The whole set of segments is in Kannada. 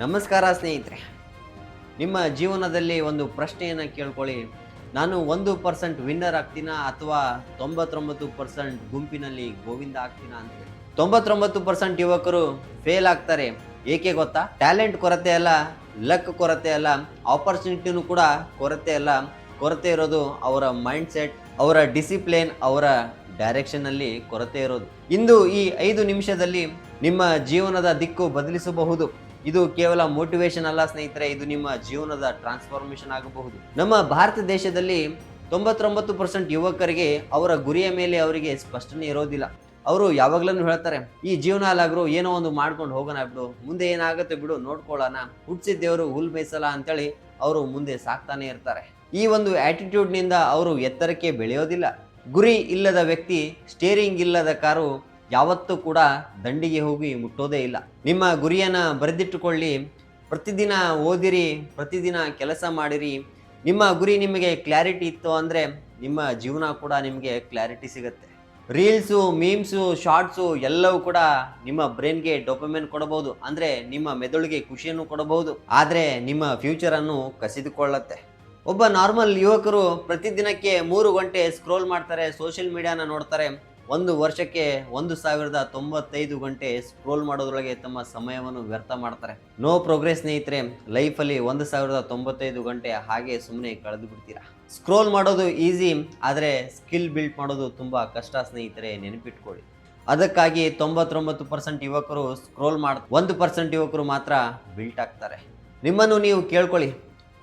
ನಮಸ್ಕಾರ ಸ್ನೇಹಿತರೆ. ನಿಮ್ಮ ಜೀವನದಲ್ಲಿ ಒಂದು ಪ್ರಶ್ನೆಯನ್ನು ಕೇಳ್ಕೊಳ್ಳಿ. ನಾನು ಒಂದು ಪರ್ಸೆಂಟ್ ವಿನ್ನರ್ ಆಗ್ತೀನಾ ಅಥವಾ ತೊಂಬತ್ತೊಂಬತ್ತು ಪರ್ಸೆಂಟ್ ಗುಂಪಿನಲ್ಲಿ ಗೋವಿಂದ ಆಗ್ತೀನಾ ಅಂತ ತೊಂಬತ್ತೊಂಬತ್ತು ಪರ್ಸೆಂಟ್ ಯುವಕರು ಫೇಲ್ ಆಗ್ತಾರೆ. ಏಕೆ ಗೊತ್ತಾ? ಟ್ಯಾಲೆಂಟ್ ಕೊರತೆ ಅಲ್ಲ, ಲಕ್ ಕೊರತೆ ಅಲ್ಲ, ಆಪರ್ಚುನಿಟಿನೂ ಕೂಡ ಕೊರತೆ ಅಲ್ಲ. ಕೊರತೆ ಇರೋದು ಅವರ ಮೈಂಡ್ ಸೆಟ್ ಅವರ ಡಿಸಿಪ್ಲಿನ್, ಅವರ ಡೈರೆಕ್ಷನ್ನಲ್ಲಿ ಕೊರತೆ ಇರೋದು. ಇಂದು ಈ ಐದು ನಿಮಿಷದಲ್ಲಿ ನಿಮ್ಮ ಜೀವನದ ದಿಕ್ಕು ಬದಲಿಸಬಹುದು. ಇದು ಕೇವಲ ಮೋಟಿವೇಶನ್ ಅಲ್ಲ ಸ್ನೇಹಿತರೆ, ಇದು ನಿಮ್ಮ ಜೀವನದ ಟ್ರಾನ್ಸ್ಫಾರ್ಮೇಶನ್ ಆಗಬಹುದು. ನಮ್ಮ ಭಾರತ ದೇಶದಲ್ಲಿ ತೊಂಬತ್ತೊಂಬತ್ತು ಪರ್ಸೆಂಟ್ ಯುವಕರಿಗೆ ಅವರ ಗುರಿಯ ಮೇಲೆ ಅವರಿಗೆ ಸ್ಪಷ್ಟನೆ ಇರೋದಿಲ್ಲ. ಅವರು ಯಾವಾಗ್ಲೂ ಹೇಳ್ತಾರೆ, ಈ ಜೀವನ ಅಲ್ಲಾಗ್ರು ಏನೋ ಒಂದು ಮಾಡ್ಕೊಂಡು ಹೋಗೋಣ ಬಿಡು, ಮುಂದೆ ಏನಾಗುತ್ತೆ ಬಿಡು, ನೋಡ್ಕೊಳ್ಳೋಣ ಹುಟ್ಟಿಸಿದ್ದೇವರು ಹುಲ್ ಮೇಯ್ಸಲ್ಲ ಅಂತೇಳಿ ಅವರು ಮುಂದೆ ಸಾಕ್ತಾನೆ ಇರ್ತಾರೆ. ಈ ಒಂದು ಆಟಿಟ್ಯೂಡ್ನಿಂದ ನಿಂದ ಅವರು ಎತ್ತರಕ್ಕೆ ಬೆಳೆಯೋದಿಲ್ಲ. ಗುರಿ ಇಲ್ಲದ ವ್ಯಕ್ತಿ ಸ್ಟೇರಿಂಗ್ ಇಲ್ಲದ ಕಾರು ಯಾವತ್ತೂ ಕೂಡ ದಂಡಿಗೆ ಹೋಗಿ ಮುಟ್ಟೋದೇ ಇಲ್ಲ. ನಿಮ್ಮ ಗುರಿಯನ್ನು ಬರೆದಿಟ್ಟುಕೊಳ್ಳಿ. ಪ್ರತಿದಿನ ಓದಿರಿ, ಪ್ರತಿದಿನ ಕೆಲಸ ಮಾಡಿರಿ. ನಿಮ್ಮ ಗುರಿ ನಿಮಗೆ ಕ್ಲಾರಿಟಿ ಇತ್ತು ಅಂದರೆ ನಿಮ್ಮ ಜೀವನ ಕೂಡ ನಿಮಗೆ ಕ್ಲಾರಿಟಿ ಸಿಗುತ್ತೆ. ರೀಲ್ಸು, ಮೀಮ್ಸು, ಶಾರ್ಟ್ಸು ಎಲ್ಲವೂ ಕೂಡ ನಿಮ್ಮ ಬ್ರೈನ್ಗೆ ಡೊಪಮೆಂಟ್ ಕೊಡಬಹುದು. ಅಂದರೆ ನಿಮ್ಮ ಮೆದುಳಿಗೆ ಖುಷಿಯನ್ನು ಕೊಡಬಹುದು. ಆದರೆ ನಿಮ್ಮ ಫ್ಯೂಚರನ್ನು ಕಸಿದುಕೊಳ್ಳುತ್ತೆ. ಒಬ್ಬ ನಾರ್ಮಲ್ ಯುವಕರು ಪ್ರತಿದಿನಕ್ಕೆ ಮೂರು ಗಂಟೆ ಸ್ಕ್ರೋಲ್ ಮಾಡ್ತಾರೆ, ಸೋಷಿಯಲ್ ಮೀಡಿಯಾನ ನೋಡ್ತಾರೆ. ಒಂದು ವರ್ಷಕ್ಕೆ ಒಂದು ಸಾವಿರದ ತೊಂಬತ್ತೈದು ಗಂಟೆ ಸ್ಕ್ರೋಲ್ ಮಾಡೋದ್ರೊಳಗೆ ತಮ್ಮ ಸಮಯವನ್ನು ವ್ಯರ್ಥ ಮಾಡ್ತಾರೆ. ನೋ ಪ್ರೋಗ್ರೆಸ್ ಸ್ನೇಹಿತರೆ ಲೈಫಲ್ಲಿ ಒಂದು ಸಾವಿರದ ತೊಂಬತ್ತೈದು ಗಂಟೆ ಹಾಗೆ ಸುಮ್ಮನೆ ಕಳೆದು ಬಿಡ್ತೀರಾ ಸ್ಕ್ರೋಲ್ ಮಾಡೋದು ಈಸಿ ಆದರೆ ಸ್ಕಿಲ್ ಬಿಲ್ಡ್ ಮಾಡೋದು ತುಂಬ ಕಷ್ಟ ಸ್ನೇಹಿತರೆ, ನೆನಪಿಟ್ಕೊಳ್ಳಿ. ಅದಕ್ಕಾಗಿ ತೊಂಬತ್ತೊಂಬತ್ತು ಪರ್ಸೆಂಟ್ ಯುವಕರು ಸ್ಕ್ರೋಲ್ ಮಾಡ್, ಒಂದು ಪರ್ಸೆಂಟ್ ಯುವಕರು ಮಾತ್ರ ಬಿಲ್ಟ್ ಆಗ್ತಾರೆ. ನಿಮ್ಮನ್ನು ನೀವು ಕೇಳ್ಕೊಳ್ಳಿ,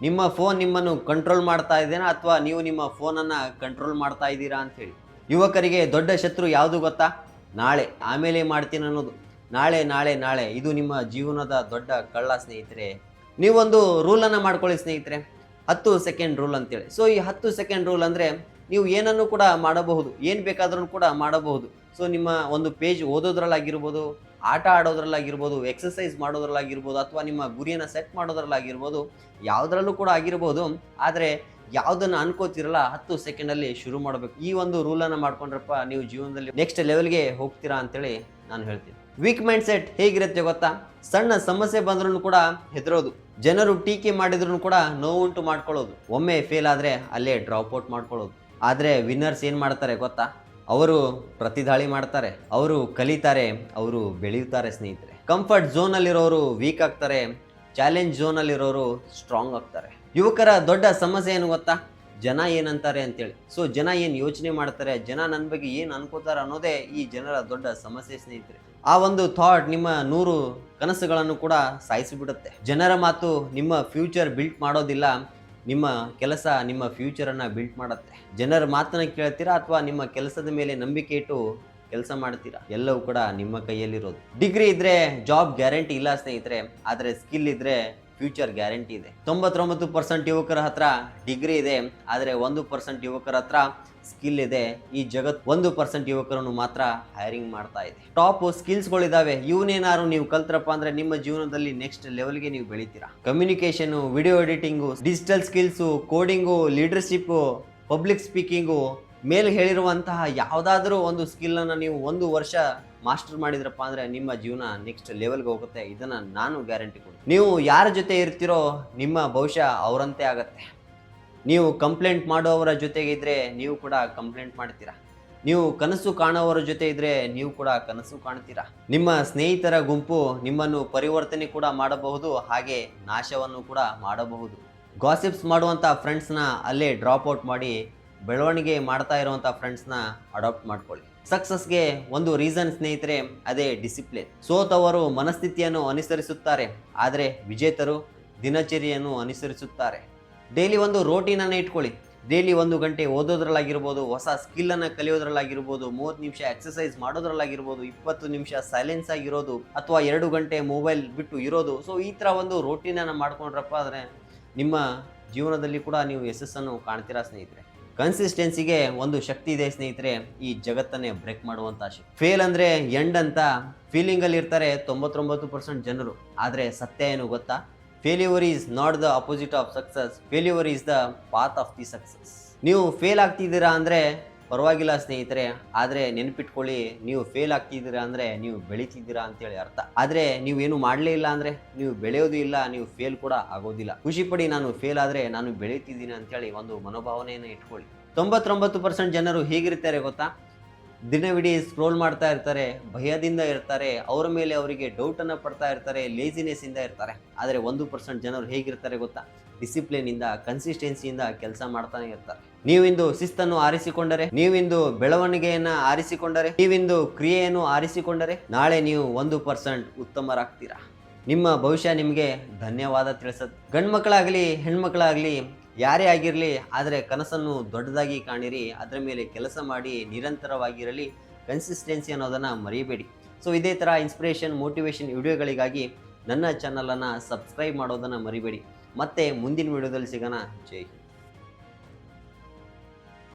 ನಿಮ್ಮ ಫೋನ್ ನಿಮ್ಮನ್ನು ಕಂಟ್ರೋಲ್ ಮಾಡ್ತಾ ಇದ್ದೇನಾ ಅಥವಾ ನೀವು ನಿಮ್ಮ ಫೋನನ್ನು ಕಂಟ್ರೋಲ್ ಮಾಡ್ತಾ ಇದ್ದೀರಾ ಹೇಳಿ? ಯುವಕರಿಗೆ ದೊಡ್ಡ ಶತ್ರು ಯಾವುದು ಗೊತ್ತಾ? ನಾಳೆ. ಆಮೇಲೆ ಮಾಡ್ತೀನಿ ಅನ್ನೋದು. ನಾಳೆ ನಾಳೆ ನಾಳೆ. ಇದು ನಿಮ್ಮ ಜೀವನದ ದೊಡ್ಡ ಕಳ್ಳ ಸ್ನೇಹಿತರೆ. ನೀವೊಂದು ರೂಲನ್ನು ಮಾಡ್ಕೊಳ್ಳಿ ಸ್ನೇಹಿತರೆ. ಹತ್ತು ಸೆಕೆಂಡ್ ರೂಲ್ ಅಂತೇಳಿ. ಸೊ ಈ ಹತ್ತು ಸೆಕೆಂಡ್ ರೂಲ್ ಅಂದರೆ ನೀವು ಏನನ್ನು ಕೂಡ ಮಾಡಬಹುದು. ಏನು ಬೇಕಾದ್ರೂ ಕೂಡ ಮಾಡಬಹುದು. ಸೊ ನಿಮ್ಮ ಒಂದು ಪೇಜ್ ಓದೋದ್ರಲ್ಲಾಗಿರ್ಬೋದು, ಆಟ ಆಡೋದ್ರಲ್ಲಾಗಿರ್ಬೋದು ಎಕ್ಸಸೈಸ್ ಮಾಡೋದ್ರಲ್ಲಾಗಿರ್ಬೋದು, ಅಥವಾ ನಿಮ್ಮ ಗುರಿಯನ್ನು ಸೆಟ್ ಮಾಡೋದ್ರಲ್ಲಾಗಿರ್ಬೋದು, ಯಾವುದ್ರಲ್ಲೂ ಕೂಡ ಆಗಿರ್ಬೋದು. ಆದರೆ ಯಾವುದನ್ನು ಅನ್ಕೋತಿರಲ್ಲ ಹತ್ತು ಸೆಕೆಂಡಲ್ಲಿ ಶುರು ಮಾಡಬೇಕು. ಈ ಒಂದು ರೂಲನ್ನು ಮಾಡ್ಕೊಂಡ್ರಪ್ಪ ನೀವು ಜೀವನದಲ್ಲಿ ನೆಕ್ಸ್ಟ್ ಲೆವೆಲ್ಗೆ ಹೋಗ್ತೀರಾ ಅಂತೇಳಿ ನಾನು ಹೇಳ್ತೀನಿ. ವೀಕ್ ಮೈಂಡ್ ಸೆಟ್ ಹೇಗಿರುತ್ತೆ ಗೊತ್ತಾ? ಸಣ್ಣ ಸಮಸ್ಯೆ ಬಂದ್ರೂ ಕೂಡ ಹೆದರೋದು. ಜನರು ಟೀಕೆ ಮಾಡಿದ್ರು ಕೂಡ ನೋವುಂಟು ಮಾಡ್ಕೊಳ್ಳೋದು. ಒಮ್ಮೆ ಫೇಲ್ ಆದರೆ ಅಲ್ಲೇ ಡ್ರಾಪ್ ಔಟ್ ಮಾಡ್ಕೊಳ್ಳೋದು. ಆದರೆ ವಿನ್ನರ್ಸ್ ಏನು ಮಾಡ್ತಾರೆ ಗೊತ್ತಾ? ಅವರು ಪ್ರತಿದಾಳಿ ಮಾಡ್ತಾರೆ. ಅವರು ಕಲಿತಾರೆ, ಅವರು ಬೆಳೆಯುತ್ತಾರೆ ಸ್ನೇಹಿತರೆ. ಕಂಫರ್ಟ್ ಝೋನಲ್ಲಿರೋರು ವೀಕ್ ಆಗ್ತಾರೆ. ಚಾಲೆಂಜ್ ಝೋನಲ್ಲಿರೋರು ಸ್ಟ್ರಾಂಗ್ ಆಗ್ತಾರೆ. ಯುವಕರ ದೊಡ್ಡ ಸಮಸ್ಯೆ ಏನು ಗೊತ್ತಾ? ಜನ ಏನಂತಾರೆ ಅಂತೇಳಿ. ಸೊ ಜನ ಏನು ಯೋಚನೆ ಮಾಡ್ತಾರೆ, ಜನ ನನ್ನ ಬಗ್ಗೆ ಏನು ಅನ್ಕೋತಾರೆ ಅನ್ನೋದೇ ಈ ಜನರ ದೊಡ್ಡ ಸಮಸ್ಯೆ ಸ್ನೇಹಿತರೆ. ಆ ಒಂದು ಥಾಟ್ ನಿಮ್ಮ ನೂರು ಕನಸುಗಳನ್ನು ಕೂಡ ಸಾಯಿಸಿಬಿಡುತ್ತೆ. ಜನರ ಮಾತು ನಿಮ್ಮ ಫ್ಯೂಚರ್ ಬಿಲ್ಟ್ ಮಾಡೋದಿಲ್ಲ, ನಿಮ್ಮ ಕೆಲಸ ನಿಮ್ಮ ಫ್ಯೂಚರನ್ನು ಬಿಲ್ಟ್ ಮಾಡುತ್ತೆ. ಜನರ ಮಾತನ್ನ ಕೇಳ್ತೀರಾ ಅಥವಾ ನಿಮ್ಮ ಕೆಲಸದ ಮೇಲೆ ನಂಬಿಕೆ ಇಟ್ಟು ಕೆಲಸ ಮಾಡ್ತೀರಾ? ಎಲ್ಲವೂ ಕೂಡ ನಿಮ್ಮ ಕೈಯಲ್ಲಿರೋದು. ಡಿಗ್ರಿ ಇದ್ರೆ ಜಾಬ್ ಗ್ಯಾರಂಟಿ ಇಲ್ಲ ಸ್ನೇಹಿತರೆ, ಆದರೆ ಸ್ಕಿಲ್ ಇದ್ರೆ ಫ್ಯೂಚರ್ ಗ್ಯಾರಂಟಿ ಇದೆ. ತೊಂಬತ್ತೊಂಬತ್ತು ಪರ್ಸೆಂಟ್ ಯುವಕರ ಹತ್ರ ಡಿಗ್ರಿ ಇದೆ, ಆದರೆ ಒಂದು ಪರ್ಸೆಂಟ್ ಯುವಕರ ಹತ್ರ ಸ್ಕಿಲ್ ಇದೆ. ಈ ಜಗತ್ ಒಂದು ಪರ್ಸೆಂಟ್ ಯುವಕರನ್ನು ಮಾತ್ರ ಹೈರಿಂಗ್ ಮಾಡ್ತಾ ಇದೆ. ಟಾಪ್ ಸ್ಕಿಲ್ಸ್ಗಳಿದ್ದಾವೆ ಇವನೇನಾದ್ರು ನೀವು ಕಲ್ತ್ರಪ್ಪ ಅಂದ್ರೆ ನಿಮ್ಮ ಜೀವನದಲ್ಲಿ ನೆಕ್ಸ್ಟ್ ಲೆವೆಲ್ಗೆ ನೀವು ಬೆಳಿತೀರಾ. Communication video editing digital skills coding leadership public speaking ಮೇಲೆ ಹೇಳಿರುವಂತಹ ಯಾವುದಾದ್ರೂ ಒಂದು ಸ್ಕಿಲ್ಲನ್ನು ನೀವು ಒಂದು ವರ್ಷ ಮಾಸ್ಟರ್ ಮಾಡಿದ್ರಪ್ಪ ಅಂದರೆ ನಿಮ್ಮ ಜೀವನ ನೆಕ್ಸ್ಟ್ ಲೆವೆಲ್ಗೆ ಹೋಗುತ್ತೆ. ಇದನ್ನು ನಾನು ಗ್ಯಾರಂಟಿ ಕೊಡ್ತೀನಿ. ನೀವು ಯಾರ ಜೊತೆ ಇರ್ತೀರೋ ನಿಮ್ಮ ಭವಿಷ್ಯ ಅವರಂತೆ ಆಗತ್ತೆ. ನೀವು ಕಂಪ್ಲೇಂಟ್ ಮಾಡೋವರ ಜೊತೆಗೆ ಇದ್ದರೆ ನೀವು ಕೂಡ ಕಂಪ್ಲೇಂಟ್ ಮಾಡ್ತೀರಾ? ನೀವು ಕನಸು ಕಾಣೋವರ ಜೊತೆ ಇದ್ದರೆ ನೀವು ಕೂಡ ಕನಸು ಕಾಣ್ತೀರಾ? ನಿಮ್ಮ ಸ್ನೇಹಿತರ ಗುಂಪು ನಿಮ್ಮನ್ನು ಪರಿವರ್ತನೆ ಕೂಡ ಮಾಡಬಹುದು, ಹಾಗೆ ನಾಶವನ್ನು ಕೂಡ ಮಾಡಬಹುದು. ಗಾಸಿಪ್ಸ್ ಮಾಡುವಂಥ ಫ್ರೆಂಡ್ಸ್ನ ಅಲ್ಲೇ ಡ್ರಾಪ್ ಔಟ್ ಮಾಡಿ ಬೆಳವಣಿಗೆ ಮಾಡ್ತಾ ಇರುವಂಥ ಫ್ರೆಂಡ್ಸ್ನ ಅಡಾಪ್ಟ್ ಮಾಡ್ಕೊಳ್ಳಿ. ಸಕ್ಸಸ್ಗೆ ಒಂದು ರೀಸನ್ ಸ್ನೇಹಿತರೆ, ಅದೇ ಡಿಸಿಪ್ಲಿನ್ ಸೋತವರು ಮನಸ್ಥಿತಿಯನ್ನು ಅನುಸರಿಸುತ್ತಾರೆ, ಆದರೆ ವಿಜೇತರು ದಿನಚರಿಯನ್ನು ಅನುಸರಿಸುತ್ತಾರೆ. ಡೈಲಿ ಒಂದು ರೋಟೀನನ್ನು ಇಟ್ಕೊಳ್ಳಿ. ಡೈಲಿ ಒಂದು ಗಂಟೆ ಓದೋದ್ರಲ್ಲಾಗಿರ್ಬೋದು, ಹೊಸ ಸ್ಕಿಲ್ಲನ್ನು ಕಲಿಯೋದ್ರಲ್ಲಾಗಿರ್ಬೋದು, ಮೂವತ್ತು ನಿಮಿಷ ಎಕ್ಸಸೈಸ್ ಮಾಡೋದ್ರಲ್ಲಾಗಿರ್ಬೋದು, ಇಪ್ಪತ್ತು ನಿಮಿಷ ಸೈಲೆನ್ಸ್ ಆಗಿರೋದು ಅಥವಾ ಎರಡು ಗಂಟೆ ಮೊಬೈಲ್ ಬಿಟ್ಟು ಇರೋದು. ಸೊ ಈ ಥರ ಒಂದು ರೋಟೀನನ್ನು ಮಾಡ್ಕೊಂಡ್ರಪ್ಪ ಆದರೆ ನಿಮ್ಮ ಜೀವನದಲ್ಲಿ ಕೂಡ ನೀವು ಯಶಸ್ಸನ್ನು ಕಾಣ್ತೀರಾ ಸ್ನೇಹಿತರೆ? ಕನ್ಸಿಸ್ಟೆನ್ಸಿಗೆ ಒಂದು ಶಕ್ತಿ ಇದೆ ಸ್ನೇಹಿತರೆ, ಈ ಜಗತ್ತನ್ನೇ ಬ್ರೇಕ್ ಮಾಡುವಂಥ ಶಕ್ತಿ. ಫೇಲ್ ಅಂದರೆ ಎಂಡ್ ಅಂತ ಫೀಲಿಂಗಲ್ಲಿ ಇರ್ತಾರೆ ತೊಂಬತ್ತೊಂಬತ್ತು ಪರ್ಸೆಂಟ್ ಜನರು. ಆದರೆ ಸತ್ಯ ಏನು ಗೊತ್ತಾ? Failure is not the opposite of success failure is the path of the success ನೀವು ಫೇಲ್ ಆಗ್ತಿದ್ದೀರಾ ಅಂದರೆ ಪರವಾಗಿಲ್ಲ ಸ್ನೇಹಿತರೆ, ಆದರೆ ನೆನಪಿಟ್ಕೊಳ್ಳಿ, ನೀವು ಫೇಲ್ ಆಗ್ತಿದ್ದೀರಾ ಅಂದರೆ ನೀವು ಬೆಳೀತಿದ್ದೀರಾ ಅಂತೇಳಿ ಅರ್ಥ. ಆದರೆ ನೀವೇನು ಮಾಡಲೇ ಇಲ್ಲ ಅಂದರೆ, ನೀವು ಬೆಳೆಯೋದು ಇಲ್ಲ, ನೀವು ಫೇಲ್ ಕೂಡ ಆಗೋದಿಲ್ಲ. ಖುಷಿಪಡಿ ನಾನು ಫೇಲ್ ಆದರೆ ನಾನು ಬೆಳೀತಿದ್ದೀನಿ ಅಂತೇಳಿ ಒಂದು ಮನೋಭಾವನೆಯನ್ನು ಇಟ್ಕೊಳ್ಳಿ. ತೊಂಬತ್ತೊಂಬತ್ತು ಪರ್ಸೆಂಟ್ ಜನರು ಹೇಗಿರ್ತಾರೆ ಗೊತ್ತಾ? ದಿನವಿಡೀ ಸ್ಕ್ರೋಲ್ ಮಾಡ್ತಾ ಇರ್ತಾರೆ, ಭಯದಿಂದ ಇರ್ತಾರೆ, ಅವರ ಮೇಲೆ ಅವರಿಗೆ ಡೌಟನ್ನು ಪಡ್ತಾ ಇರ್ತಾರೆ ಲೇಸಿನೆಸ್ ಇಂದ ಇರ್ತಾರೆ. ಆದರೆ ಒಂದು ಪರ್ಸೆಂಟ್ ಜನರು ಹೇಗಿರ್ತಾರೆ ಗೊತ್ತಾ? ಡಿಸಿಪ್ಲಿನಿಂದ ಕನ್ಸಿಸ್ಟೆನ್ಸಿಯಿಂದ ಕೆಲಸ ಮಾಡ್ತಾನೆ ಇರ್ತಾರೆ. ನೀವಿಂದು ಶಿಸ್ತನ್ನು ಆರಿಸಿಕೊಂಡರೆ, ನೀವಿಂದು ಬೆಳವಣಿಗೆಯನ್ನು ಆರಿಸಿಕೊಂಡರೆ, ನೀವಿಂದು ಕ್ರಿಯೆಯನ್ನು ಆರಿಸಿಕೊಂಡರೆ, ನಾಳೆ ನೀವು ಒಂದು ಪರ್ಸೆಂಟ್ ಉತ್ತಮರಾಗ್ತೀರಾ? ನಿಮ್ಮ ಭವಿಷ್ಯ ನಿಮಗೆ ಧನ್ಯವಾದ ತಿಳಿಸತ್ ಗಂಡ್ಮಕ್ಕಳಾಗಲಿ ಹೆಣ್ಮಕ್ಳಾಗಲಿ ಯಾರೇ ಆಗಿರಲಿ, ಆದರೆ ಕನಸನ್ನು ದೊಡ್ಡದಾಗಿ ಕಾಣಿರಿ, ಅದರ ಮೇಲೆ ಕೆಲಸ ಮಾಡಿ ನಿರಂತರವಾಗಿರಲಿ ಕನ್ಸಿಸ್ಟೆನ್ಸಿ ಅನ್ನೋದನ್ನು ಮರೆಯಬೇಡಿ ಸೊ ಇದೇ ಥರ ಇನ್ಸ್ಪಿರೇಷನ್ ಮೋಟಿವೇಶನ್ ವಿಡಿಯೋಗಳಿಗಾಗಿ ನನ್ನ ಚಾನಲನ್ನು ಸಬ್ಸ್ಕ್ರೈಬ್ ಮಾಡೋದನ್ನು ಮರಿಬೇಡಿ. ಮತ್ತೆ ಮುಂದಿನ ವಿಡಿಯೋದಲ್ಲಿ ಸಿಗೋಣ. ಜೈ.